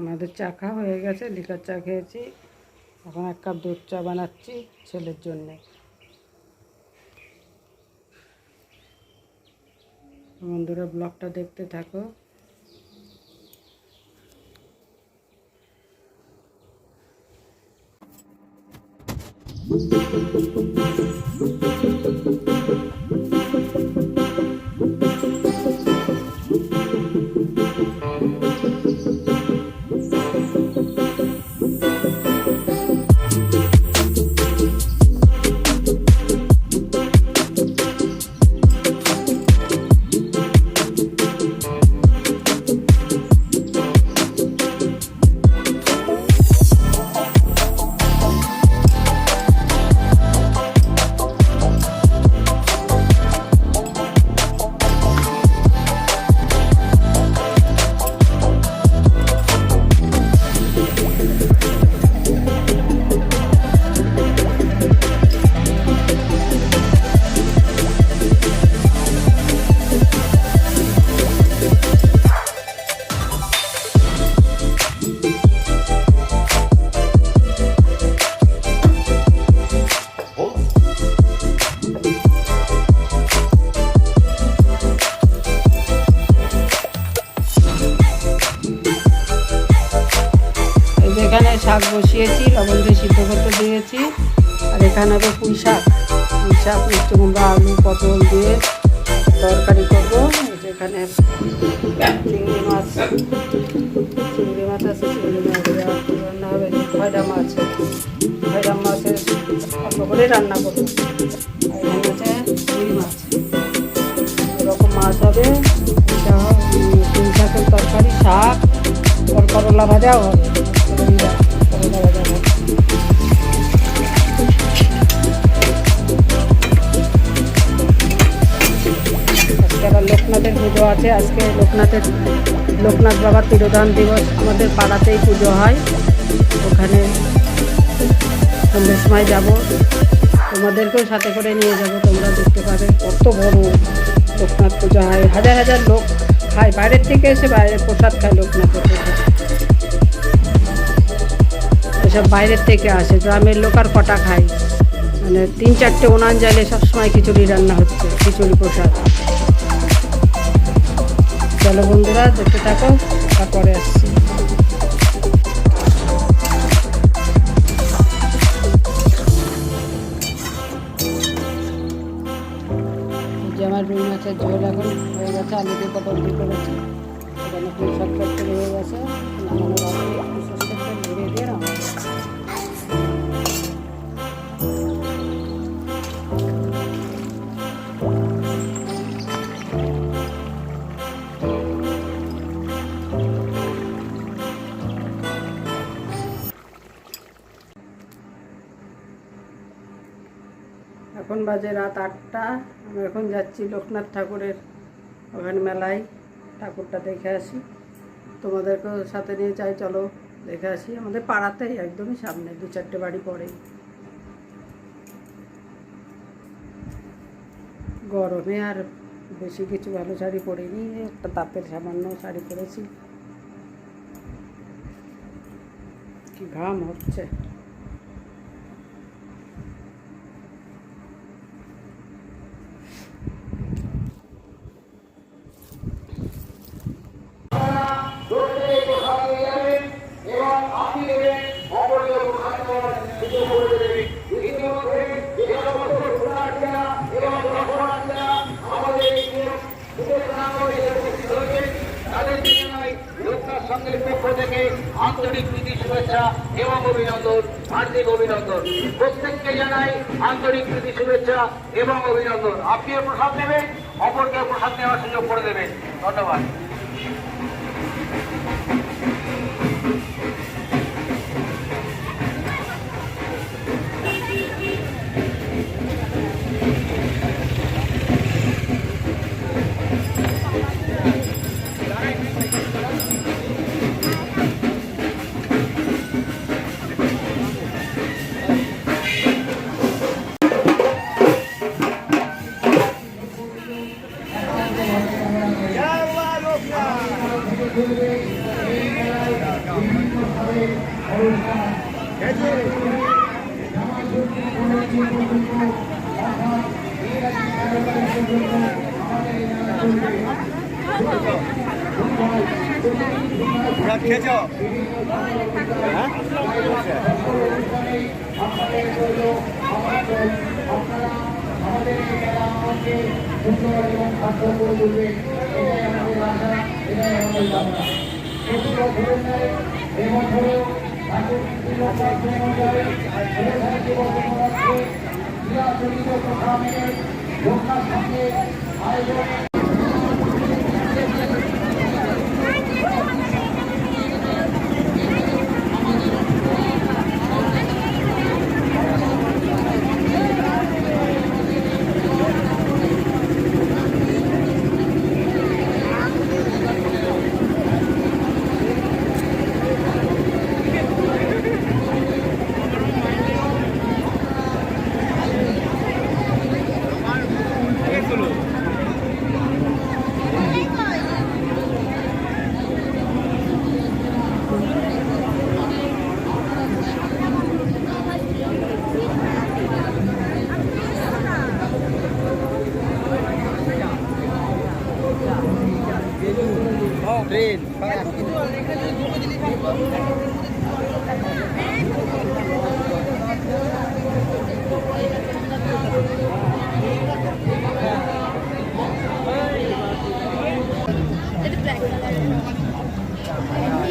আমাদের চা খাওয়া হয়ে গেছে, লিকার চা খেয়েছি। এখন এক কাপ দুধ চা বানাচ্ছি ছেলের জন্যে। বন্ধুরা, ব্লগটা দেখতে থাকো। এই এখানে হবে পুঁই শাক। পুঁই শাক, মিষ্টি কুমড়া, আলু, পটল দিয়ে তরকারি করব। এখানে চিংড়ি মাছ চিংড়ি মাছ আছে, চিংড়ি মাছ রান্না হবে? খয়রা মাছ খয়রা মাছের অল্প করে রান্না করব। আছে রুই মাছ, এরকম মাছ হবে। পুঁই শাকের তরকারি, শাক করলা ভাজাও হবে। পুজো আছে। আজকে লোকনাথের, লোকনাথ বাবার তিরোধান দিবস আমাদের পাড়াতেই পুজো হয়। ওখানে সন্ধ্যের সময় যাব। তোমাদেরকেও সাথে করে নিয়ে যাব, তোমরা দেখতে পাবে। কত বড় লোকনাথ পুজো হয়। হাজার হাজার লোক খায়। বাইরের থেকে এসে বাইরে প্রসাদ খায় লোকনাথের পুজো এসব বাইরের থেকে আসে। গ্রামের লোক আর কটা খায়? মানে তিন চারটে উনান জ্বালে সবসময় খিচুড়ি রান্না হচ্ছে, খিচুড়ি প্রসাদ। চলো বন্ধুরা, দেখতে থাকো, তারপরে আসছি। আমার মাছের ঝোল এখন হয়ে গেছে, আলু দিয়ে পটল দিয়ে করেছি। শাক হয়ে গেছে ঘুরিয়ে দিয়ে এখন বাজে রাত আটটা। আমি এখন যাচ্ছি লোকনাথ ঠাকুরের ওখানে মেলায়। ঠাকুরটা দেখে আসি। তোমাদেরকেও সাথে নিয়ে চাই চলো দেখে আসি। আমাদের পাড়াতেই, একদমই সামনে, দু চারটে বাড়ি পরেই। গরমে আর বেশি কিছু ভালো শাড়ি পরিনি। একটা তাপের সামান্য শাড়ি পরেছি। কি ঘাম হচ্ছে এবং আপনি দেবেন অপরকে খাদ্য সুযোগ করে দেবেন ইতিমধ্যে যে সমস্ত শরণার্থীরা এবং দর্শনার্থীরা আমাদের এই সুদেশনা করে উপস্থিত হয়েছেন তাদের জানাই লোকনাথ সংঘের পক্ষ থেকে আন্তরিক প্রীতি, শুভেচ্ছা এবং অভিনন্দন, হার্দিক অভিনন্দন। প্রত্যেককে জানাই আন্তরিক প্রীতি, শুভেচ্ছা এবং অভিনন্দন। আপনিও প্রসাদ নেবেন অপরকে প্রসাদ নেওয়ার সুযোগ করে দেবেন। ধন্যবাদ। চলবে এই মেলায় বিভিন্নভাবে অনুষ্ঠান খেয়েছ? আমাদের আমাদের সুন্দর এবং সার্থক করে তুলবে এটাই আমাদের আশা এটাই আমাদের ভাবনা প্রতি বছরের ন্যায় এবছরও ঠাকুর অনুযায়ী আয়োজন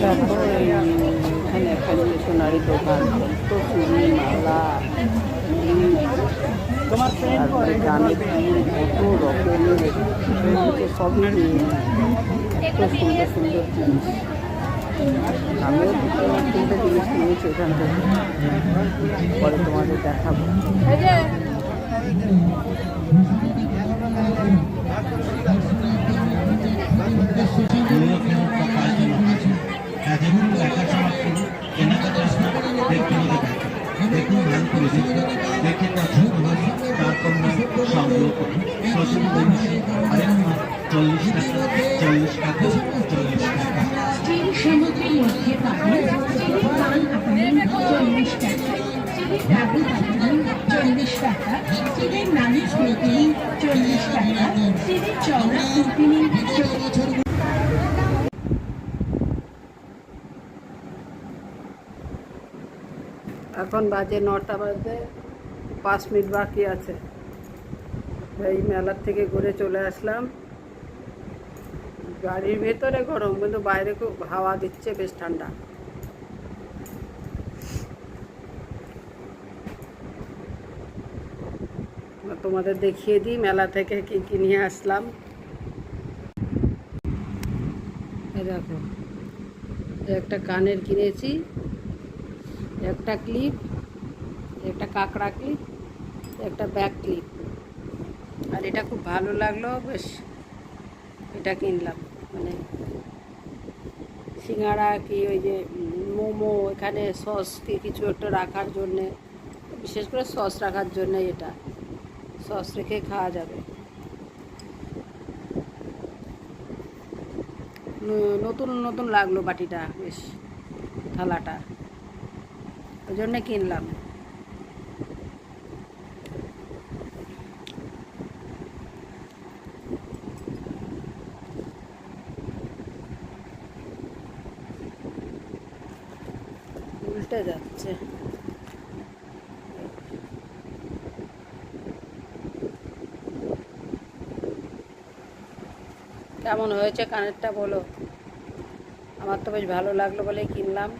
দেখো এই এখানে একটা স্টেশনারি দোকান তো চুড়ি মালা তারপরে গানের কত রকমের সবই নিয়ে এত সুন্দর সুন্দর জিনিস আমিও তিনটে জিনিস নিয়েছি এখান থেকে পরে তোমাদের দেখাবো দেখুন চল্লিশ টাকা চল্লিশ টাকা চল্লিশ টাকা এখন বাজে নটা বাজে, পাঁচ মিনিট বাকি আছে। এই মেলার থেকে ঘুরে চলে আসলাম। গাড়ির ভেতরে গরম, কিন্তু বাইরে খুব হাওয়া দিচ্ছে, বেশ ঠান্ডা। তোমাদের দেখিয়ে দিই, মেলা থেকে কি কি নিয়ে আসলাম। দেখো, একটা কানের কিনেছি, একটা ক্লিপ, একটা কাঁকড়া ক্লিপ, একটা ব্যাক ক্লিপ। আর এটা খুব ভালো লাগল, বেশ, এটা কিনলাম মানে সিঙ্গাড়া কি ওই যে মোমো, এখানে সস কি কিছু একটা রাখার জন্যে, বিশেষ করে সস রাখার জন্যে এটা। সস রেখে খাওয়া যাবে। নতুন নতুন লাগল বাটিটা, বেশ, থালাটা। ওই জন্যে কিনলাম। উল্টে যাচ্ছে। কেমন হয়েছে, কানেরটা বলো। আমার তো বেশ ভালো লাগল বলেই কিনলাম।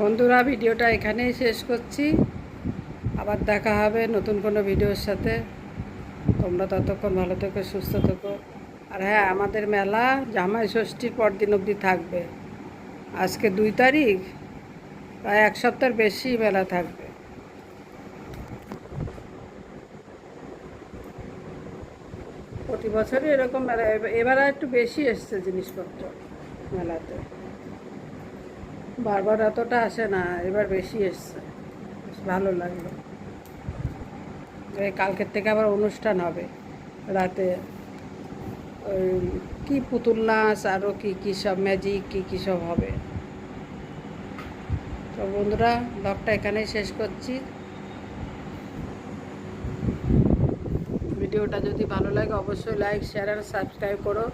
বন্ধুরা, ভিডিওটা এখানেই শেষ করছি। আবার দেখা হবে নতুন কোনো ভিডিওর সাথে। তোমরা ততক্ষণ ভালো থেকো, সুস্থ থেকো। আর হ্যাঁ আমাদের মেলা জামাই ষষ্ঠীর পর দিন অবধি থাকবে। আজকে দুই তারিখ, প্রায় এক সপ্তাহের বেশি মেলা থাকবে। প্রতি বছরই এরকম মেলা, এবার- একটু বেশি এসছে জিনিসপত্র মেলাতে। বারবার এতটা আসে না, এবার বেশি এসছে। ভালো লাগল। কালকের থেকে আবার অনুষ্ঠান হবে রাতে। কী পুতুল নাচ আরও কী কী সব ম্যাজিক কী কী সব হবে? তো বন্ধুরা ব্লগটা এখানেই শেষ করছি। ভিডিওটা যদি ভালো লাগে, অবশ্যই লাইক শেয়ার আর সাবস্ক্রাইব করো।